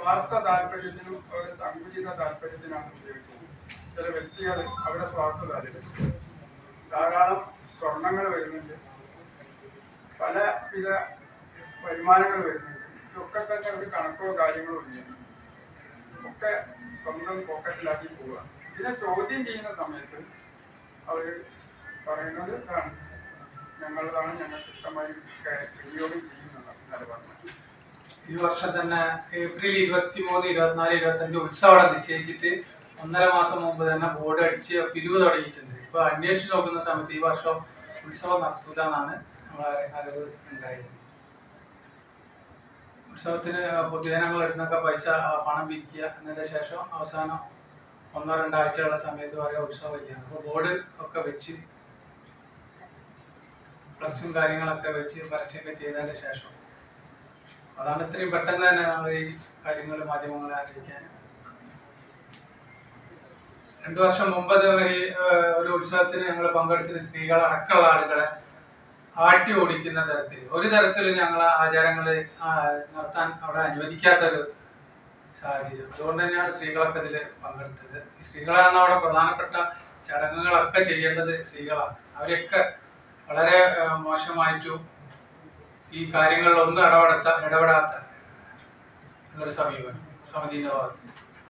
സ്വാർത്ഥ താല്പര്യത്തിനും അവരുടെ സങ്കുചിത താല്പര്യത്തിനാണ് ഉപയോഗിക്കുന്നത് ചില വ്യക്തികൾ അവരുടെ സ്വാർത്ഥ താല്പര്യം ധാരാളം സ്വർണങ്ങൾ വരുന്നുണ്ട്. പലവിധ വരുമാനങ്ങൾ വരുന്നുണ്ട്. ഇതൊക്കെ തന്നെ ഒരു കണക്കോ കാര്യങ്ങളോ ഇല്ല ഒക്കെ സ്വന്തം പോക്കറ്റിലാക്കി പോവുക. ഇതിനെ ചോദ്യം ചെയ്യുന്ന സമയത്ത് അവർ പറയുന്നത് ഇതാണ്. ഞങ്ങളതാണ് ഞങ്ങൾക്ക് ഇഷ്ടമായി വിനിയോഗം ചെയ്യുന്നത് നിലപാട്. ഈ വർഷം തന്നെ ഏപ്രിൽ ഇരുപത്തി മൂന്ന് ഇരുപത്തിനാല് ഇരുപത്തഞ്ച് ഉത്സവം നിശ്ചയിച്ചിട്ട് ഒന്നര മാസം മുമ്പ് തന്നെ ബോർഡ് അടിച്ച് പിരിവ് തുടങ്ങിയിട്ടുണ്ട്. ഇപ്പൊ അന്വേഷിച്ച് നോക്കുന്ന സമയത്ത് ഈ വർഷം ഉത്സവം നടത്തൂല എന്നാണ് അറിവ് ഉണ്ടായത്. ഉത്സവത്തിന് പൊതുജനങ്ങൾ എടുത്തൊക്കെ പൈസ പണം പിരിക്കുക എന്നതിന്റെ ശേഷം അവസാനം ഒന്നോ രണ്ടാഴ്ചയുള്ള സമയത്ത് വരെ ഉത്സവം ഇല്ല ബോർഡ് ഒക്കെ വെച്ച് ഫ്ലക്സും കാര്യങ്ങളൊക്കെ വെച്ച് പരസ്യമൊക്കെ ചെയ്തതിന്റെ ശേഷം അതാണ് ഇത്രയും പെട്ടെന്ന് തന്നെ നമ്മൾ ഈ കാര്യങ്ങൾ മാധ്യമങ്ങളെ അറിയിക്കാൻ. രണ്ടു വർഷം മുമ്പ് വരെ ഒരു ഉത്സവത്തിന് ഞങ്ങൾ പങ്കെടുത്തിന് സ്ത്രീകൾ അടക്കമുള്ള ആളുകളെ ആട്ടി ഓടിക്കുന്ന തരത്തിൽ ഒരു തരത്തിലും ഞങ്ങൾ ആചാരങ്ങൾ നടത്താൻ അവിടെ അനുവദിക്കാത്തൊരു സാഹചര്യം. അതുകൊണ്ട് തന്നെയാണ് സ്ത്രീകളൊക്കെ ഇതിൽ പങ്കെടുത്തത്. ഈ സ്ത്രീകളാണ് അവിടെ പ്രധാനപ്പെട്ട ചടങ്ങുകളൊക്കെ ചെയ്യേണ്ടത് സ്ത്രീകളാണ്. അവരെയൊക്കെ വളരെ മോശമായിട്ടും ഈ കാര്യങ്ങളിലൊന്നും ഇടപെടാത്ത ഇടപെടാത്ത ഒരു സമീപനം സമിതിയുടെ ഭാഗത്ത്.